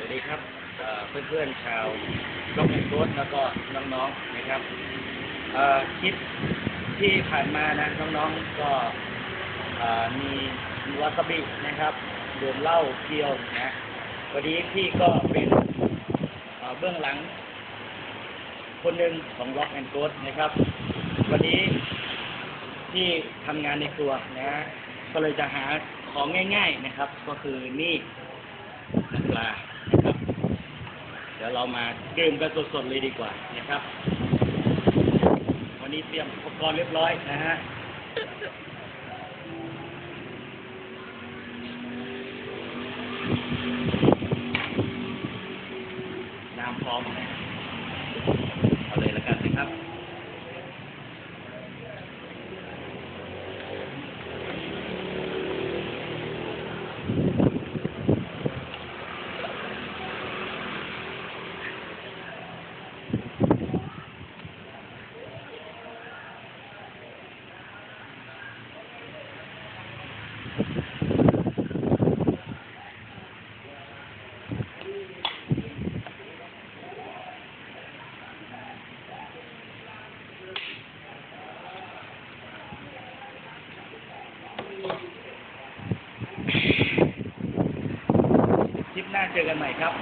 สวัสดีครับเพื่อนๆชาวล็อกแอนด์โรสแล้วก็น้องๆนะครับคลิปที่ผ่านมานะน้องๆก็มีวาซาบินะครับดื่มเหล้าเที่ยวนะวันนี้พี่ก็เป็นเบื้องหลัง คนหนึ่งของล็อกแอนด์โรสนะครับ วันนี้ที่ทำงานในครัวนะก็เลยจะหาของง่าย ๆนะครับ ก็คือนี่ปลา ดี๋ยวเรามาดื่มกันสดๆเลยดีกว่านะครับ วันนี้เตรียมอุปกรณ์เรียบร้อยนะฮะน้ำพร้อมนะเอาเลยแล้วกันนะครับ คลิป หน้าเจอกันใหม่ครับ